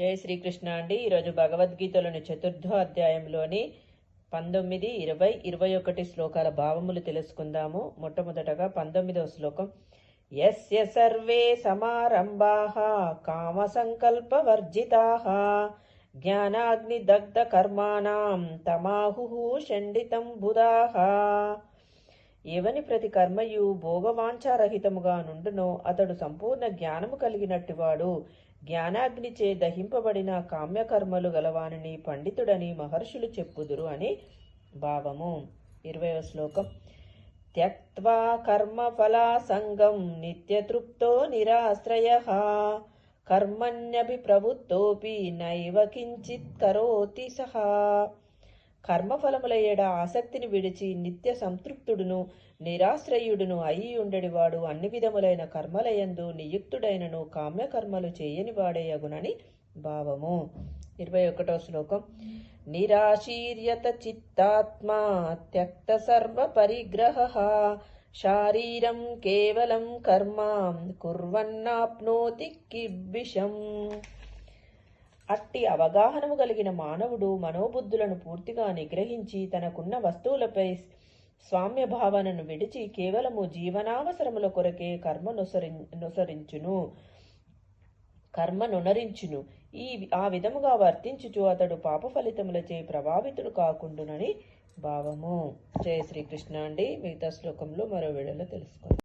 జై శ్రీకృష్ణ అండి. ఈరోజు భగవద్గీతలోని చతుర్థ అధ్యాయంలోని పంతొమ్మిది ఇరవై ఇరవై ఒకటి శ్లోకాల భావములు తెలుసుకుందాము. మొట్టమొదటగా పంతొమ్మిదవ శ్లోకం. ఎస్య సర్వే సమారంభాః కామ సంకల్ప వర్జితాః జ్ఞానాగ్ని దగ్ధ కర్మాణం తమాహు షండితం బుధాహ ఎవని ప్రతి కర్మయు భోగవాంఛారహితముగా నుండునో అతడు సంపూర్ణ జ్ఞానము కలిగినట్టువాడు. జ్ఞానాగ్నిచే దహింపబడిన కామ్యకర్మలు గలవానిని పండితుడని మహర్షులు చెప్పుదురు అని భావము. ఇరవై శ్లోకం. త్యక్వా కర్మ ఫలాసంగం నిత్యతృప్తో నిరాశ్రయ. కర్మణ్యభి ప్రవృత్తోపి నైవ కించిత్ కరోతి సహా కర్మఫలముల ఆసక్తిని విడిచి నిత్య సంతృప్తుడును నిరాశ్రయుడును అయి ఉండడివాడు అన్ని విధములైన కర్మలయందు నియుక్తుడైనను కామ్యకర్మలు చేయని వాడేయగునని భావము. ఇరవై ఒకటో శ్లోకం. నిరాశీర్యత చిత్తాత్మా త్యక్త సర్వ పరిగ్రహ శారీరం కేవలం కర్మ కుర్వన్నాప్నోతి కిబ్బిషం. అట్టి అవగాహనము కలిగిన మానవుడు మనోబుద్ధులను పూర్తిగా నిగ్రహించి తనకున్న వస్తువులపై స్వామ్య భావనను విడిచి కేవలము జీవనావసరముల కొరకే కర్మనుసరి నొసరి నొసరించును. ఈ ఆ విధముగా వర్తించుచు అతడు పాప ఫలితములచే ప్రభావితుడు కాకుండునని భావము. జయ శ్రీకృష్ణ అండి. మిగతా శ్లోకంలో మరో వేళలో తెలుసుకుందాం.